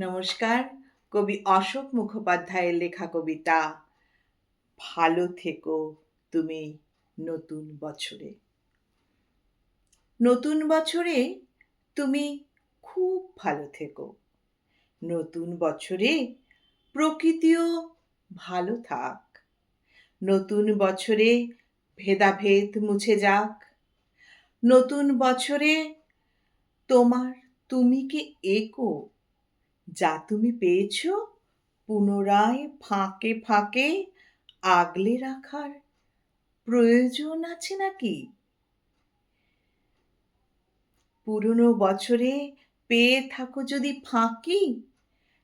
নমস্কার, কবি অশোক মুখোপাধ্যায়ের লেখা কবিতা। ভালো থেকো তুমি নতুন বছরে। নতুন বছরে তুমি খুব ভালো থেকো। নতুন বছরে প্রকৃতিও ভালো থাক। নতুন বছরে ভেদাভেদ মুছে যাক। নতুন বছরে তোমার, তুমি কি একো যা তুমি পেয়েছ পুনরায় ফাঁকে ফাঁকে আগলে রাখার প্রয়োজন আছে নাকি? পুরনো বছরে পেয়ে থাকো যদি ফাঁকি,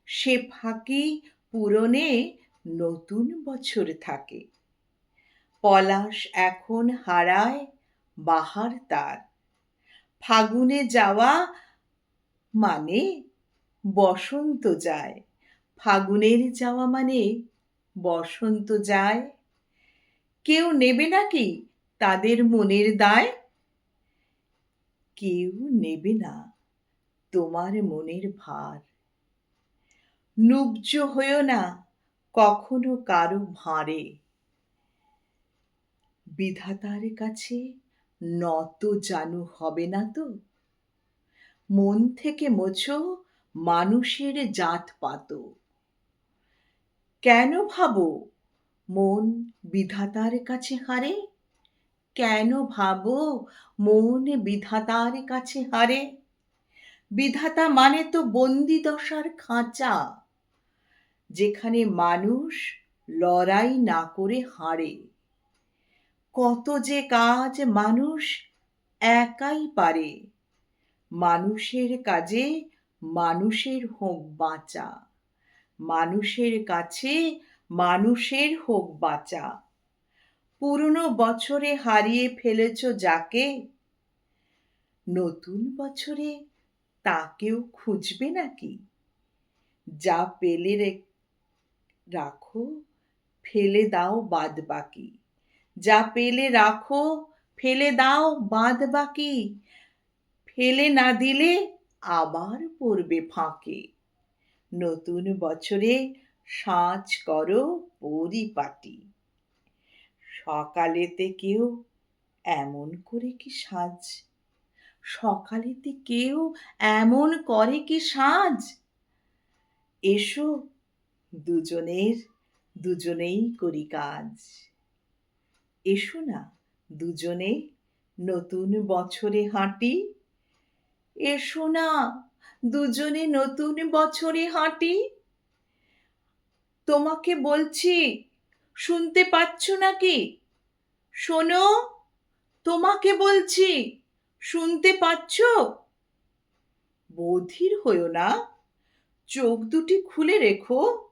সে ফাঁকি পূরণে নতুন বছর থাকে। পলাশ এখন হারায় বাহার তার। ফাগুনে যাওয়া মানে বসন্ত যায়। ফাগুনের যাওয়া মানে বসন্ত যায়। কেউ নেবে নাকি তাদের মনের দায়? কেউ নেবে না তোমার মনের ভার। নুব্জ হয়েও না কখনো কারও ভাঁড়ে। বিধাতার কাছে নত জানু হবে না তো। মন থেকে মোছো মানুষের জাত পাত কেন ভাবো মন বিধাতার কাছে হারে? কেন ভাবো মন বিধাতার কাছে হারে? বিধাতা মানে তো বন্দি দশার খাঁচা, যেখানে মানুষ লড়াই না করে হারে। কত যে কাজ মানুষ একাই পারে, মানুষের কাজে মানুষের হোক বাঁচা। মানুষের কাছে মানুষের হোক বাঁচা। পুরনো বছরে হারিয়ে ফেলেছ যাকে, নতুন বছরে তাকেও খুঁজবে নাকি? যা পেলে রাখো, ফেলে দাও বাদ বাকি যা পেলে রাখো, ফেলে দাও বাদ বাকি ফেলে না দিলে আবার পড়বে ফাঁকে। নতুন বছরে সাজ করো পরিপাটি। সকালেতে কেউ এমন করে কি সাজ? সকালেতে কেউ এমন করে কি সাজ? এসো, দুজনের, দুজনেই করি কাজ। এসো না, দুজনে নতুন বছরে হাঁটি। এসো না, দুজনে নতুন বছরে হাঁটি। তোমাকে বলছি, শুনতে পাচ্ছ নাকি? শোনো, তোমাকে বলছি, শুনতে পাচ্ছ? বধির হইও না, চোখ দুটি খুলে রেখো।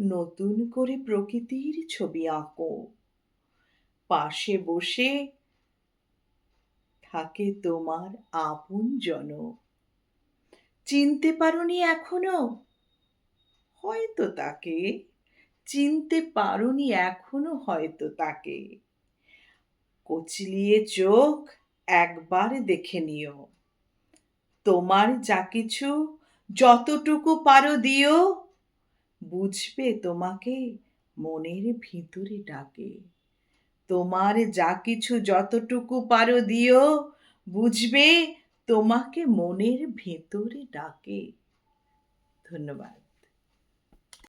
নতুন করে প্রকৃতির ছবি আঁকো। পাশে বসে থাকে তোমার আপন জন। চিনতে পারোনি এখনও? হয়তো তাকে। চিনতে পারোনি এখনও হয়তো তাকে। কচলিয়ে চোখ একবার দেখে নিও। তোমার যা কিছু যতটুকু পারো দিও। বুঝবে তোমাকে মনের ভিতরে ডাকে। তোমার যা কিছু যতটুকু পারো দিও বুঝবে তোমাকে মনের ভেতরে ডাকে। ধন্যবাদ।